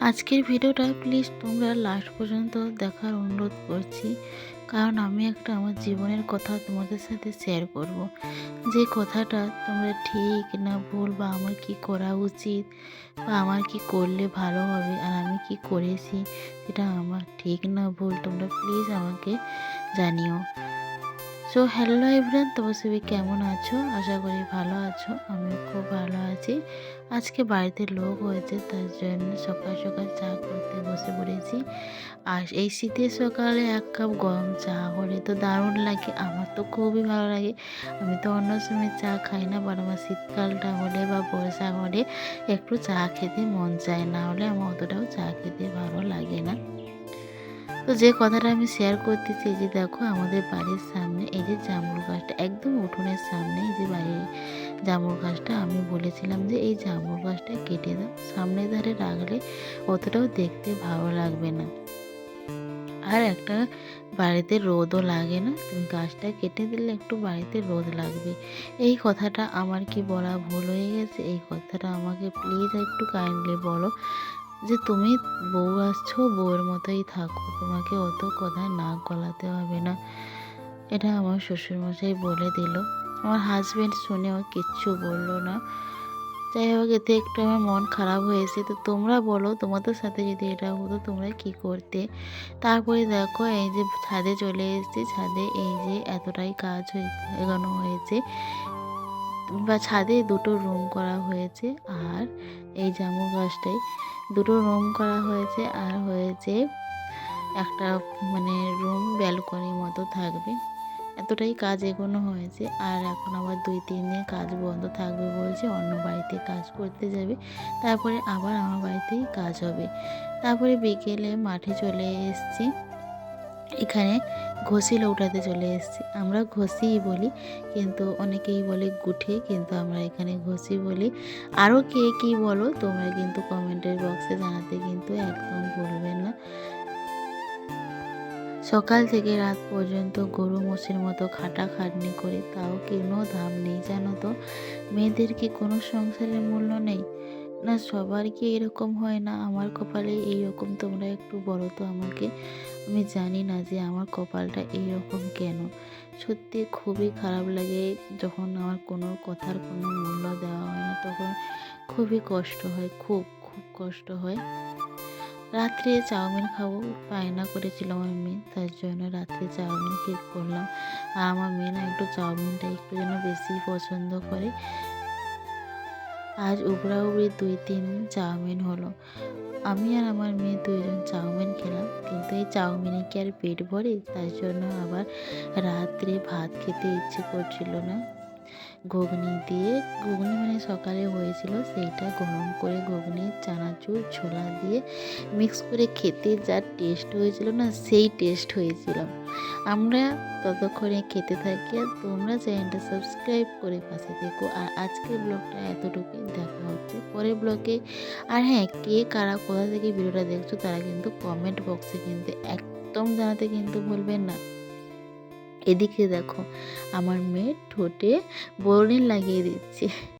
আজকের ভিডিওটা প্লিজ তোমরা লাস্ট পর্যন্ত দেখার অনুরোধ করছি কারণ আমি একটা আমার জীবনের কথা তোমাদের সাথে শেয়ার করব। যে কথাটা তোমরা ঠিক না ভুল বা আমার কি করা উচিত বা আমার কি করলে ভালো হবে আর আমি কি করেছি, সেটা আমার ঠিক না ভুল, তোমরা প্লিজ আমাকে জানিও সো হ্যালো এভরিওয়ান তোমার সবাই কেমন আছো? আশা করি ভালো আছো, আমিও খুব ভালো আছি। আজকে বাড়িতে লোক হয়েছে, তার জন্য সকাল সকাল চা করতে বসে পড়েছি। আর এই শীতের সকালে এক কাপ গরম চা হলে তো দারুণ লাগে, আমার তো খুবই ভালো লাগে। আমি তো অন্য সময় চা খাই না বাট আমার শীতকালটা হলে বা বর্ষা হলে একটু চা খেতে মন চায়, না হলে আমার অতটাও চা খেতে ভালো লাগে না। তো যে কথাটা আমি শেয়ার করতেছি যে দেখো আমাদের বাড়ির সামনে, এই যে জামুর গাছটা, একদম উঠোনের সামনে, এই যে বাড়ির জামুর গাছটা, আমি বলেছিলাম যে এই জামুর গাছটা কেটে দাও। সামনে ধারে রাখলে অতটাও দেখতে ভালো লাগবে না। আর একটা বাড়িতে রোদও লাগে না, তুমি গাছটা কেটে দিলে একটু বাড়িতে রোদ লাগবে। এই কথাটা আমার কি বলা ভুল হয়ে গেছে? এই কথাটা আমাকে প্লিজ একটু কাইন্ডলি বলো। যে তুমি বউ আসছো, বউয়ের মতোই থাকো। তোমাকে অত কথা না গলাতে হবে না। এটা আমার শ্বশুরমশাই বলে দিল। আমার হাজব্যান্ড শুনেও কিচ্ছু বলল না। যাই হোক, এতে একটু আমার মন খারাপ হয়েছে। তো তোমরা বলো, তোমাদের সাথে যদি এটা হতো, তোমরা কি করতে? তারপরে দেখো, এই যে ছাদে চলে এসেছি। ছাদে এই যে এতটাই কাজ এগোনো হয়েছে। বা ছাদে দুটো রুম করা হয়েছে আর এই জামু গাছটাই দুটো রুম করা হয়েছে আর হয়েছে একটা মানে রুম ব্যালকনির মতো থাকবে। এতটাই কাজ এগোনো হয়েছে আর এখন আবার দুই, তিন দিন কাজ বন্ধ থাকবে বলছে, অন্য বাড়িতে কাজ করতে যাবে, তারপরে আবার আমার বাড়িতেই কাজ হবে। তারপরে বিকেলে মাঠে চলে এসেছি। এখানে ঘষি লৌটাতে চলে এসেছি। আমরা ঘষিই বলি, কিন্তু অনেকেই বলে গুঠে, কিন্তু আমরা এখানে ঘষি বলি। আরও কে কী বলো, তোমরা কিন্তু কমেন্টের বক্সে জানাতে কিন্তু একদম ভুলবেন না। সকাল থেকে রাত পর্যন্ত গরু মোষের মতো খাটা খাটনি করে, তাও কোনো দাম নেই জানো তো? মেয়েদের কি কোনো সংসারের মূল্য নেই? না সবার কি এরকম হয় না? আমার কপালে এইরকম তোমরা একটু বলো তো আমাকে। আমি জানি না যে আমার কপালটা এইরকম কেন। সত্যি খুবই খারাপ লাগে যখন আমার কোনো কথার কোনো মূল্য দেওয়া হয় না তখন খুবই কষ্ট হয় খুব খুব কষ্ট হয়। রাত্রে চাউমিন খাব বায়না করেছিল আমার মেয়ে তার জন্য রাত্রে চাউমিন কেক করলাম আর আমার মেয়ে না একটু চাউমিনটা একটু যেন বেশি পছন্দ করে। আজ উবড়া উবড়ি দুই তিন চাউমিন হলো। আমি আর আমার মেয়ে দুইজন চাউমিন খেলাম, কিন্তু এই চাউমিনে কি আর পেট ভরে? তার জন্য আবার রাত্রে ভাত খেতে ইচ্ছে করছিল না। ঘুগনি দিয়ে, ঘুগনি মানে সকালে হয়েছিল সেইটা গরম করে ঘুগনি, চানাচুর, ছোলা দিয়ে মিক্স করে খেতে যা টেস্ট হয়েছিল না সেই টেস্ট হয়েছিল। আমরা ততক্ষণে খেতে থাকি আর তোমরা চ্যানেলটা সাবস্ক্রাইব করে পাশে দেখো আর আজকের ব্লগটা এতটুকুই, দেখা হচ্ছে পরের ব্লগে আর হ্যাঁ কে কারা কোথা থেকে ভিডিওটা দেখছ তারা কিন্তু কমেন্ট বক্সে কিন্তু একদম জানাতে কিন্তু ভুলবেন না। এদিকে দেখো আমার মেয়ে ঠোঁটে বোরনিন লাগিয়ে দিচ্ছে।